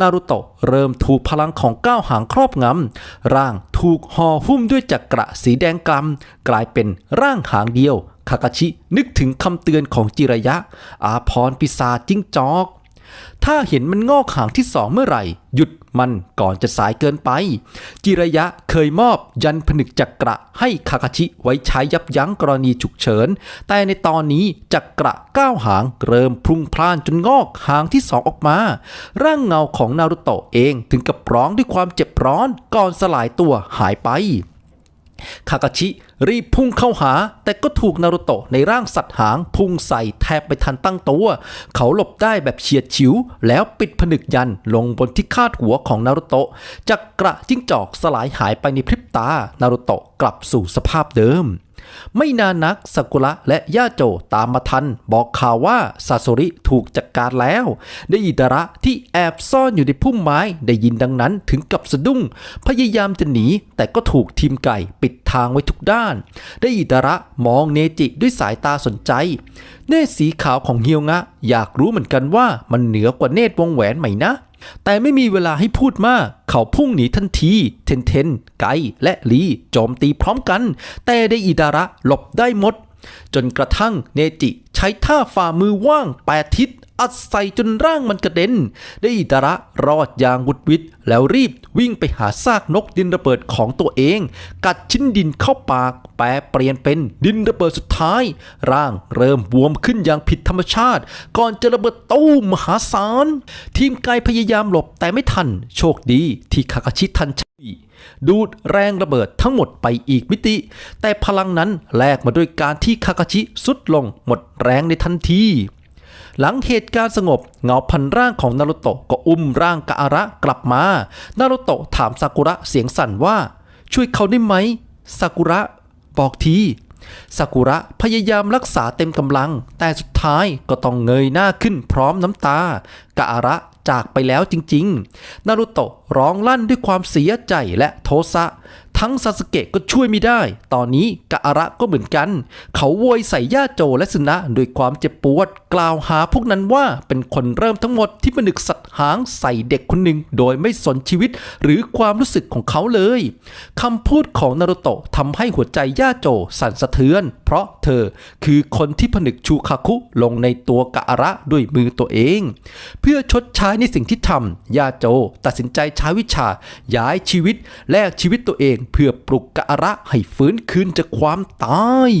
นารุโตะเริ่มถูกพลังของก้าวหางครอบงำ ร่างถูกห่อหุ้มด้วยจักระสีแดงกำกลายเป็นร่างหางเดียว คากาชินึกถึงคำเตือนของจิระยะ อาพรปิศาจจิ้งจอก ถ้าเห็นมันงอกหางที่สองเมื่อไหร่ หยุดมันก่อนจะสายเกินไป จิระยะเคยมอบยันผนึกจักระให้คาคาชิไว้ใช้ยับยั้งกรณีฉุกเฉิน แต่ในตอนนี้จักระก้าวหางเริ่มพรุ่งพล่านจนงอกหางที่สองออกมา ร่างเงาของนารุโตะเองถึงกับร้องด้วยความเจ็บร้อนก่อนสลายตัวหายไป คากาชิรีบพุ่งเข้าหา แต่ก็ถูกนารุโตะในร่างสัตว์หางพุ่งใส่แทบไปทันตั้งตัว เขาหลบได้แบบเฉียดฉิว แล้วปิดผนึกยันลงบนที่คาดหัวของนารุโตะจักระจิ้งจอกสลายหายไปในพริบตา นารุโตะกลับสู่สภาพเดิม ไม่นานนักสากุระและย่าโจตามมาทัน บอกข่าวว่าซาโซริถูกจัดการแล้ว ได้อิดาระที่แอบซ่อนอยู่ในพุ่มไม้ได้ยินดังนั้นถึงกับสะดุ้ง พยายามจะหนี แต่ก็ถูกทีมไก่ปิดทางไว้ทุกด้าน ได้อิดาระมองเนจิด้วยสายตาสนใจ เนตสีขาวของเฮียวงะ อยากรู้เหมือนกันว่ามันเหนือกว่าเนตรวงแหวนไหมนะ แต่ไม่มีเวลาให้พูดมาก เขาพุ่งหนีทันที เทนเทน ไกและลีโจมตีพร้อมกัน แต่ได้อิดาระหลบได้หมด จนกระทั่งเนจิใช้ท่าฝ่ามือว่างแปดทิศ อัดใส่จนร่างมันกระเด็น ได้อิดระรอดอย่างวุดวิดแล้วรีบวิ่งไปหาซากนกดินระเบิดของตัวเอง กัดชิ้นดินเข้าปาก แปลเปลี่ยนเป็นดินระเบิดสุดท้าย ร่างเริ่มบวมขึ้นอย่างผิดธรรมชาติ ก่อนจะระเบิดตู้มมหาศาล ทีมไกพยายามหลบแต่ไม่ทัน โชคดีที่คาคาชิทันชัยดูดแรงระเบิดทั้งหมดไปอีกมิติ แต่พลังนั้นแลกมาด้วยการที่คาคาชิสุดลงหมดแรงในทันที หลังเหตุการณ์สงบเงาพันร่างของนารุโตะก็อุ้มร่างกาอาระกลับมา นารุโตะถามซากุระเสียงสั่นว่า ช่วยเขาได้ไหมซากุระบอกทีซากุระพยายามรักษาเต็มกำลัง แต่สุดท้ายก็ต้องเงยหน้าขึ้นพร้อมน้ำตากาอาระ จากไปแล้วจริงๆ นารุโตะร้องลั่นด้วยความเสียใจและโทสะ ทั้งซาสเกะก็ช่วยไม่ได้ ตอนนี้กะอาระก็เหมือนกัน เขาโวยใส่ย่าโจและสุนะด้วยความเจ็บปวด กล่าวหาพวกนั้นว่าเป็นคนเริ่มทั้งหมดที่ผนึกสัต หางใส่เด็กคนหนึ่งโดยไม่สนชีวิตหรือความรู้สึกของเขาเลยคำพูดของนารุโตะทำให้หัวใจย่าโจสั่นสะเทือน เพราะเธอคือคนที่ผนึกชูคาคุลงในตัวกะอาระด้วยมือตัวเอง เพื่อชดใช้ในสิ่งที่ทำย่าโจตัดสินใจใช้วิชาย้ายชีวิตแลกชีวิตตัวเอง เพื่อปลุกกะอาระให้ฟื้นคืนจากความตาย